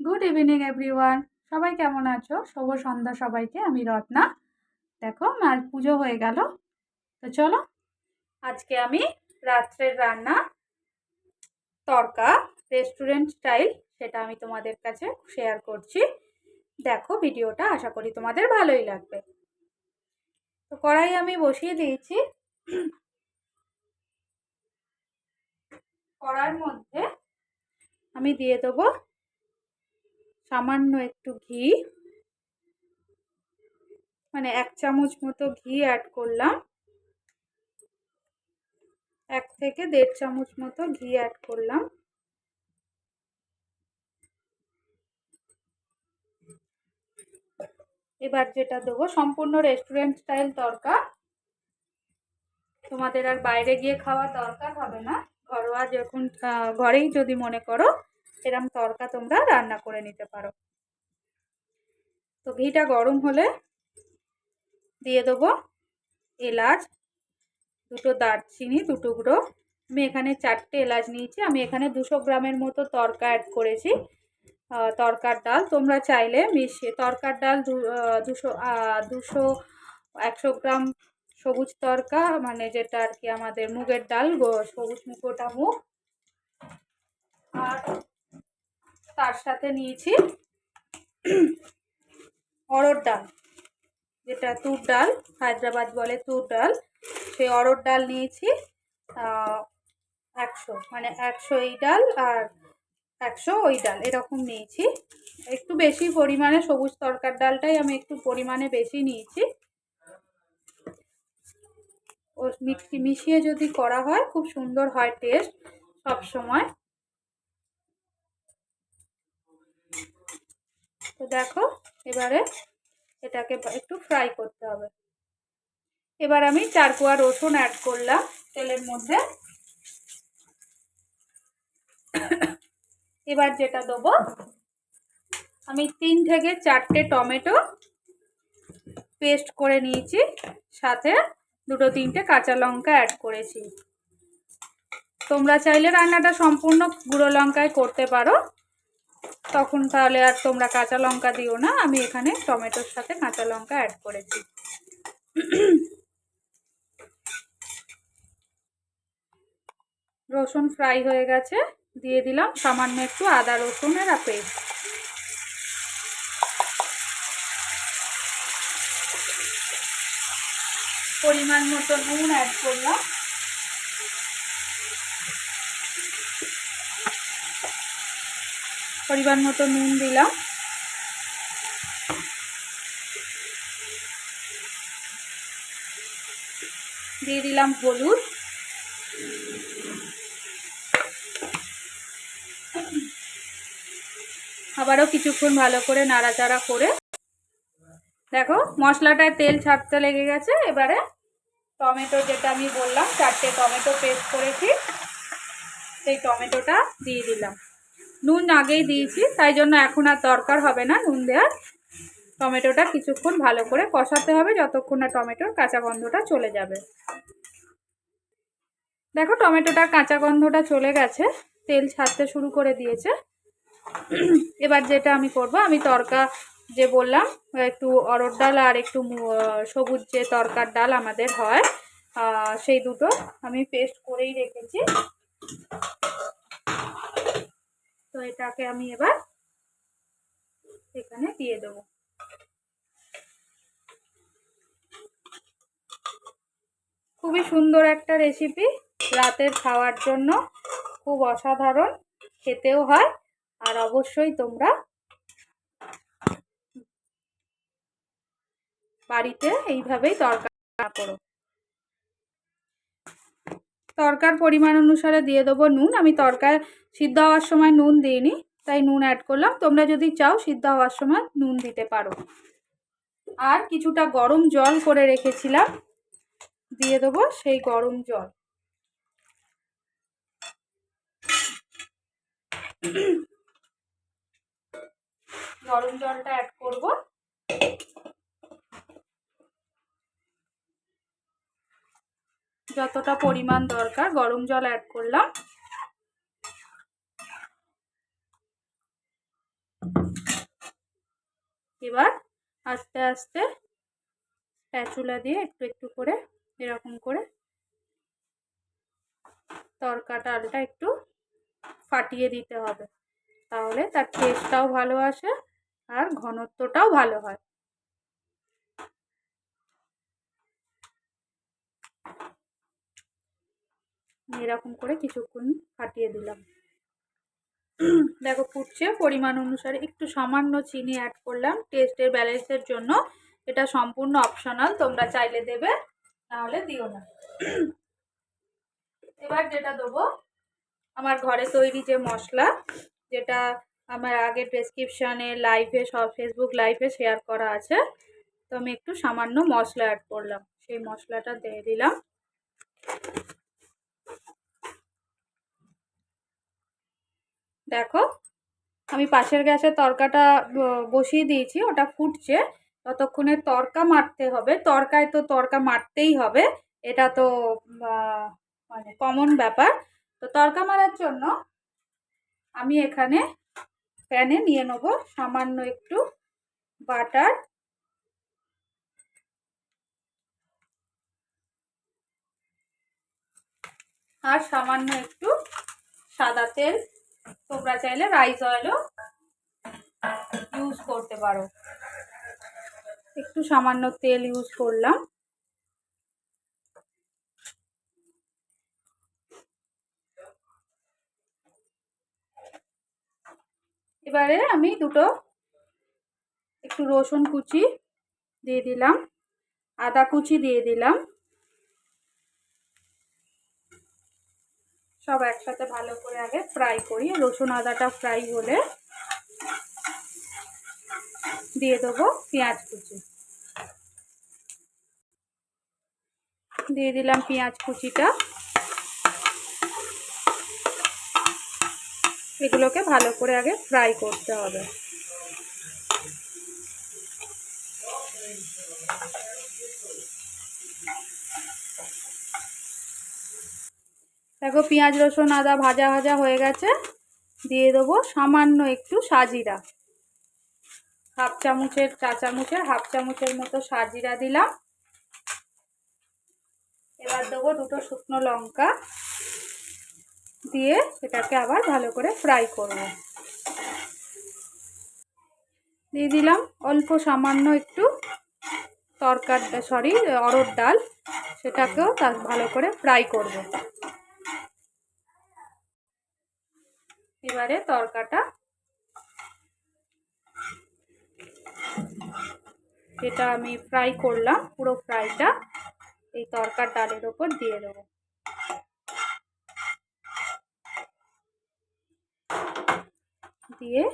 Good evening everyone সবাই কেমন আছো? শুভ সন্ধ্যা সবাইকে। আমি রত্না। দেখো, মার পুজো হয়ে গেল। তো চলো, আজকে আমি রাত্রের রান্না, তরকা রেস্টুরেন্ট স্টাইল সেটা আমি তোমাদের কাছে শেয়ার করছি। দেখো, ভিডিওটা আশা করি তোমাদের ভালোই লাগবে। তো কড়াই আমি বসিয়ে দিয়েছি। কড়ার মধ্যে আমি দিয়ে দেবো সামান্য একটু ঘি। মানে এক চামচ মতো ঘি অ্যাড করলাম। এক থেকে দেড় চামচ মতো ঘি অ্যাড করলাম। এবার যেটা দেবো, সম্পূর্ণ রেস্টুরেন্ট স্টাইল তরকা। তোমাদের আর বাইরে গিয়ে খাওয়া দরকার হবে না। ঘরোয়া যখন ঘরেই যদি মনে করো। এরম তরকা তোমরা রান্না করে নিতে পারো। তো ঘিটা গরম হলে দিয়ে দেবো এলাচ, দুটো দারচিনি দু টুকরো আমি এখানে চারটে এলাচ নিয়েছি। আমি এখানে দুশো গ্রামের মতো তরকা অ্যাড করেছি। তরকার ডাল তোমরা চাইলে মিশিয়ে, তরকার ডাল দুশো দুশো, একশো গ্রাম সবুজ তরকা মানে যেটা আর কি আমাদের মুগের ডাল সবুজ মুগোটা মুগ। আর তার সাথে নিয়েছি অরড় ডাল, যেটা তুর ডাল, হায়দ্রাবাদ বলে তুর ডাল। সেই অরড় ডাল নিয়েছি একশো মানে একশো এই ডাল আর একশো ওই ডাল, এরকম নিয়েছি। একটু বেশি পরিমাণে সবুজ তরকার ডালটাই আমি একটু পরিমাণে বেশি নিয়েছি। ও মিশিয়ে যদি করা হয়, খুব সুন্দর হয় টেস্ট সব সময় তো দেখো, এবারে এটাকে একটু ফ্রাই করতে হবে। এবার আমি চার কোয়া রসুন অ্যাড করলাম তেলের মধ্যে। এবার যেটা দেবো, আমি তিন থেকে চারটে টমেটো পেস্ট করে নিয়েছি, সাথে দুটো তিনটে কাঁচা লঙ্কা অ্যাড করেছি। তোমরা চাইলে রান্নাটা সম্পূর্ণ গুঁড়ো লঙ্কায় করতে পারো। তখন তাহলে আর তোমরা কাঁচা লঙ্কা দিও না, আমি এখানে টমেটোর সাথে কাঁচা লঙ্কা অ্যাড করেছি। রসুন ফ্রাই হয়ে গেছে, দিয়ে দিলাম সামান্য একটু আদা রসুনের পেস্ট পরিমাণ মতো নুন অ্যাড করলাম। পরিমাণ মতো নুন দিলাম। দিয়ে দিলাম হলুদ। আবারও কিছুক্ষণ ভালো করে নাড়াচাড়া করে। দেখো, মশলাটায় তেল ছাড়তে লেগে গেছে। এবারে টমেটো যেটা আমি বললাম, চারটে টমেটো পেস্ট করেছি। সেই টমেটোটা দিয়ে দিলাম। নুন আগেই দিয়েছি, তাই জন্য এখন আর দরকার হবে না নুন দেওয়ার। টমেটোটা কিছুক্ষণ ভালো করে কষাতে হবে যতক্ষণ না টমেটোর কাঁচা গন্ধটা চলে যাবে। দেখো টমেটোটার কাঁচা গন্ধটা চলে গেছে, তেল ছাড়তে শুরু করে দিয়েছে। এবার যেটা আমি করব, আমি তরকা যে বললাম, একটু অরড় ডাল আর একটু সবুজ যে তরকার ডাল আমাদের হয় সেই দুটো আমি পেস্ট করেই রেখেছি। তো এটাকে আমি এবার এখানে দিয়ে দেব। খুবই সুন্দর একটা রেসিপি রাতের খাওয়ার জন্য। খুব অসাধারণ, খেতেও হয়, আর অবশ্যই তোমরা বাড়িতে এইভাবেই তরকারি করো। তরকার পরিমাণ অনুসারে দিয়ে দেবো নুন। আমি তরকার সিদ্ধ হওয়ার সময় নুন দিইনি, তাই নুন অ্যাড করলাম। তোমরা যদি চাও সিদ্ধ হওয়ার সময় নুন দিতে পারো। আর কিছুটা গরম জল করে রেখেছিলাম। দিয়ে দেবো সেই গরম জল। গরম জলটা অ্যাড করব। যতটা পরিমাণ দরকার, গরম জল অ্যাড করলাম। এবার আস্তে আস্তে স্প্যাচুলা দিয়ে একটু একটু করে এরকম করে তরকা ডালটা একটু ফাটিয়ে দিতে হবে। তাহলে তার টেস্টটাও ভালো আসে আর ঘনত্বটাও ভালো হয়। এরকম করে কিছুক্ষণ ফাটিয়ে দিলাম। দেখো ফুটছে। পরিমাণ অনুসারে একটু সামান্য চিনি অ্যাড করলাম। টেস্টের ব্যালেন্সের জন্য এটা সম্পূর্ণ অপশনাল তোমরা চাইলে দেবে, নাহলে দিও না। এবার যেটা দেবো, আমার ঘরে তৈরি যে মশলা, যেটা আমার আগের প্রেসক্রিপশানে লাইভে সব ফেসবুক লাইভে শেয়ার করা আছে, তো আমি একটু সামান্য মশলা অ্যাড করলাম। সেই মশলাটা দিয়ে দিলাম। দেখো, আমি পাশের গ্যাসে তরকাটা বসিয়ে দিয়েছি, ওটা ফুটছে। ততক্ষণে তরকা মারতে হবে। তরকায় তো তরকা মারতেই হবে। এটা তো মানে কমন ব্যাপার। তো তরকা মারার জন্য আমি এখানে প্যানে নিয়ে নেব সামান্য একটু বাটার। আর সামান্য একটু সাদা তেল। তোমরা চাইলে রাইস অয়েলও ইউজ করতে পারো। একটু সামান্য তেল ইউজ করলাম। এবারে আমি দুটো একটু রসুন কুচি দিয়ে দিলাম, আদা কুচি দিয়ে দিলাম। সব একসাথে ভালো করে আগে ফ্রাই করি। রসুন আদাটা ফ্রাই হলে দিয়ে দেবো পেঁয়াজ কুচি। দিয়ে দিলাম পেঁয়াজ কুচিটা। এগুলোকে ভালো করে আগে ফ্রাই করতে হবে। দেখো পেঁয়াজ, রসুন, আদা ভাজা ভাজা হয়ে গেছে। দিয়ে দেবো সামান্য একটু সাজিরা। হাফ চামচের, চা চামচের, হাফ চামচের মতো সাজিরা দিলাম। এবার দেবো দুটো শুকনো লঙ্কা। দিয়ে এটাকে আবার ভালো করে ফ্রাই করব। দিয়ে দিলাম অল্প সামান্য একটু তরকার, সরি অরড় ডাল। সেটাকেও তার ভালো করে ফ্রাই করব। এবারে তরকাটা যেটা আমি ফ্রাই করলাম, পুরো ফ্রাইটা এই তরকার ডালের ওপর দিয়ে দেবো। দিয়ে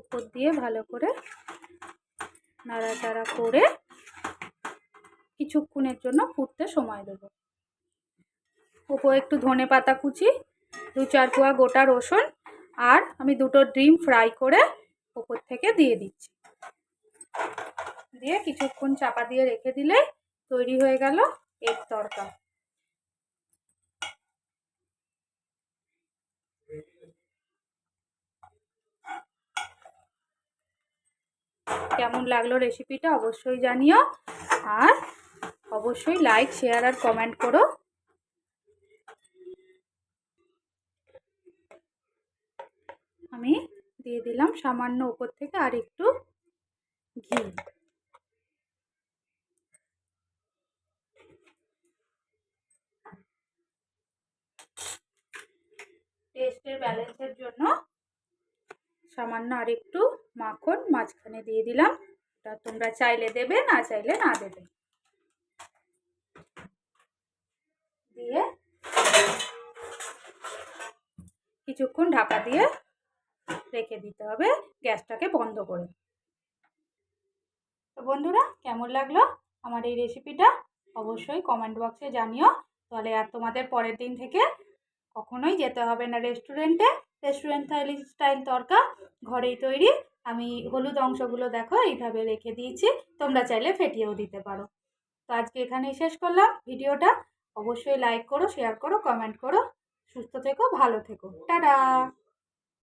উপর দিয়ে ভালো করে নাড়াচাড়া করে কিছুক্ষণের জন্য ফুটতে সময় দেবো। একটু ধনে পাতা কুচি, দু চার কোয়া গোটা রসুন আর আমি দুটো ডিম ফ্রাই করে ওপর থেকে দিয়ে দিচ্ছি। দিয়ে কিছুক্ষণ চাপা দিয়ে রেখে দিলে তৈরি হয়ে গেল এগ তরকা। কেমন লাগল রেসিপিটা অবশ্যই জানিও আর অবশ্যই লাইক শেয়ার আর কমেন্ট করো। আমি দিয়ে দিলাম সামান্য উপর থেকে আর একটু ঘি। টেস্টের ব্যালেন্সের জন্য সামান্য আর একটু মাখন মাঝখানে দিয়ে দিলাম। ওটা তোমরা চাইলে দেবে, না চাইলে না দেবে। দিয়ে কিছুক্ষণ ঢাকা দিয়ে রেখে দিতে হবে গ্যাসটাকে বন্ধ করে। তো বন্ধুরা, কেমন লাগল আমার এই রেসিপিটা অবশ্যই কমেন্ট বক্সে জানিও। তাহলে আর তোমাদের পরের দিন থেকে কখনোই যেতে হবে না রেস্টুরেন্টে রেস্টুরেন্ট স্টাইল তরকা ঘরেই তৈরি। আমি হলুদ অংশগুলো দেখো, এইভাবে রেখে দিয়েছি। তোমরা চাইলে ফেটিয়েও দিতে পারো। তো আজকে এখানেই শেষ করলাম ভিডিওটা। অবশ্যই লাইক করো শেয়ার করো কমেন্ট করো। সুস্থ থেকো, ভালো থেকো। টাটা!